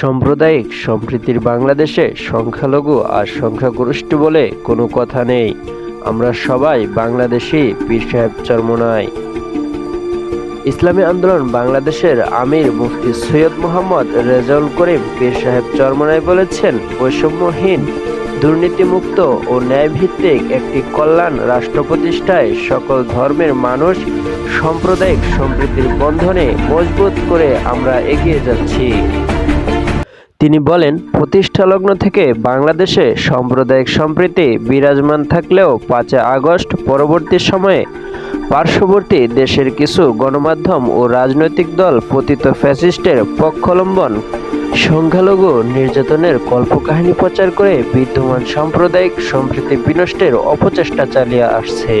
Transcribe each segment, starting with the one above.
সাম্প্রদায়িক সম্প্রীতির বাংলাদেশে সংখ্যালঘু আর সংখ্যাগরিষ্ঠ বলে কোনো কথা নেই। আমরা সবাই বাংলাদেশি পীর সাহেব চরমনাই। ইসলামী আন্দোলন বাংলাদেশের আমির মুফতি সৈয়দ মোহাম্মদ রেজাউল করিম পীর সাহেব চরমনাই বলেছেন, বৈষম্যহীন, দুর্নীতিমুক্ত ও ন্যায়ভিত্তিক একটি কল্যাণ রাষ্ট্র প্রতিষ্ঠায় সকল ধর্মের মানুষ সাম্প্রদায়িক সম্প্রীতির বন্ধনে মজবুত করে আমরা এগিয়ে যাচ্ছি। তিনি বলেন, প্রতিষ্ঠালগ্ন থেকে বাংলাদেশে সাম্প্রদায়িক সম্প্রীতি বিরাজমান থাকলেও পাঁচই আগস্ট পরবর্তী সময়ে পার্শ্ববর্তী দেশের কিছু গণমাধ্যম ও রাজনৈতিক দল পতিত ফ্যাসিস্টের পক্ষলম্বন সংখ্যালঘু নির্যাতনের কল্পকাহিনী প্রচার করে বিদ্যমান সাম্প্রদায়িক সম্প্রীতি বিনষ্টের অপচেষ্টা চালিয়ে আসছে।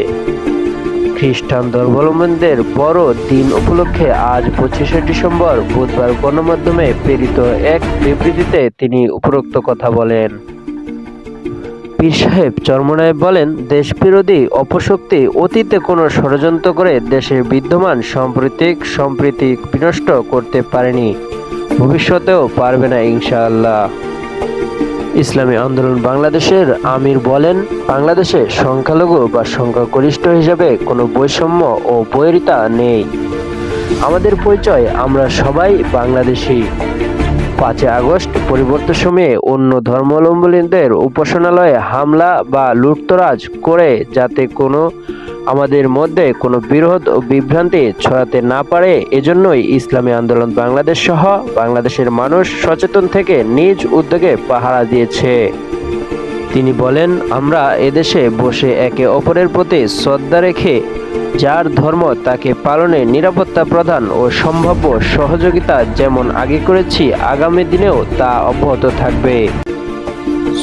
খ্রিস্টান ধর্মাবলম্বীদের বড় দিন উপলক্ষে আজ পঁচিশে ডিসেম্বর বুধবার গণমাধ্যমে প্রেরিত এক বিবৃতিতে তিনি উপরোক্ত কথা বলেন। পীর সাহেব চরমনায় বলেন, দেশবিরোধী অপশক্তি অতীতে কোনো ষড়যন্ত্র করে দেশের বিদ্যমান সাম্প্রতিক সম্প্রীতি বিনষ্ট করতে পারেনি। ভবিষ্যতেও পারবে না ইনশাআল্লাহ। ইসলামী আন্দোলন বাংলাদেশের আমির বলেন, বাংলাদেশে সংখ্যালঘু বা সংখ্যাগরিষ্ঠ হিসাবে কোনো বৈষম্য ও বৈরিতা নেই। আমাদের পরিচয়, আমরা সবাই বাংলাদেশি। পাঁচই আগস্ট পরিবর্তন সময়ে অন্য ধর্মাবলম্বীদের উপাসনালয়ে হামলা বা লুটতরাজ করে যাতে কোনো আমাদের মধ্যে কোনো বিরোধ ও বিভ্রান্তি ছড়াতে না পারে, এজন্যই ইসলামী আন্দোলন বাংলাদেশ সহ বাংলাদেশের মানুষ সচেতন থেকে নিজ উদ্যোগে পাহারা দিয়েছে। তিনি বলেন, আমরা এদেশে বসে একে অপরের প্রতি শ্রদ্ধা রেখে যার ধর্ম তাকে পালনে নিরাপত্তা প্রদান ও সম্ভাব্য সহযোগিতা যেমন আগে করেছি, আগামী দিনেও তা অব্যাহত থাকবে।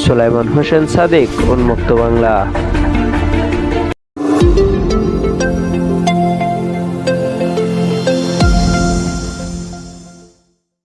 সুলাইমান হোসেন সাদেক, উন্মুক্ত বাংলা।